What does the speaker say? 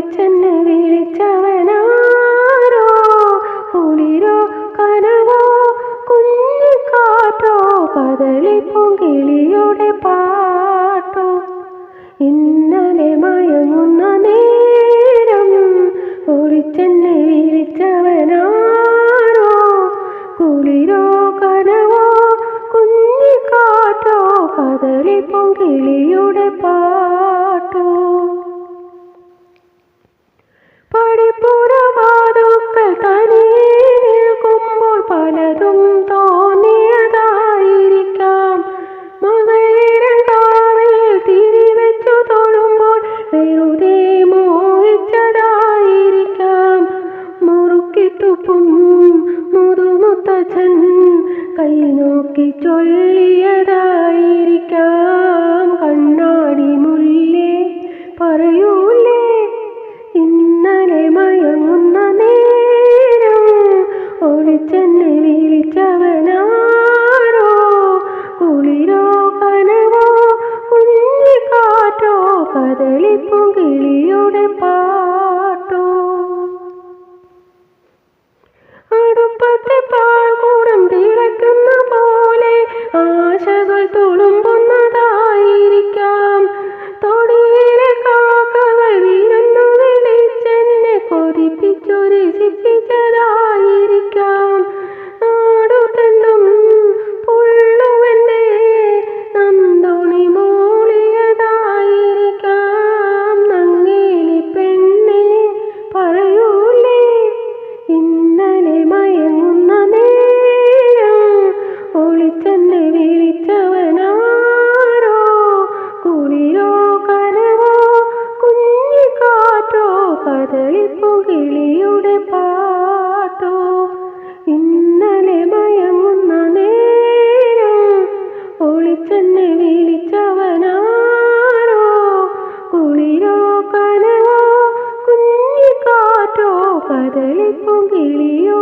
ഒളിച്ചെന്നെ വിളിച്ചവനാരോ കുളിരോ കനവോ കുഞ്ഞു കാറ്റോ കദളി പൊങ്കിളിയുടെ പാട്ടോ? ഇന്നലെ മയങ്ങുന്ന നേരം ഒളിച്ചെന്നെ വിളിച്ചവനാരോ കുളിരോ കനവോ കുഞ്ഞു കാറ്റോ കദളി പൊങ്കിളിയുടെ പാട്ടോ മുതുമുത്തച്ഛൻ കൈ നോക്കി ചൊല്ലിയതായിരിക്കാം കണ്ണാടി മുല്ലേ. പറയൂലേ ഇന്നലെ മയങ്ങുന്ന നേരം ഒളിച്ചെന്നെ വിളിച്ചവനാരോ? കുളിരോ കനവോ കുഞ്ഞിക്കാറ്റോ കദളിപ്പും കിളിയുടെ പാട്ടോ കദളിപ്പുകിളിയുടെ പാട്ടോ ഇന്നലെ മയങ്ങുന്ന നേരം ഒളിച്ചെന്നെ വിളിച്ചവനാരോ? കുളിരോ കനവോ കുഞ്ഞിക്കാറ്റോ? കദളിപ്പുകിളിയോ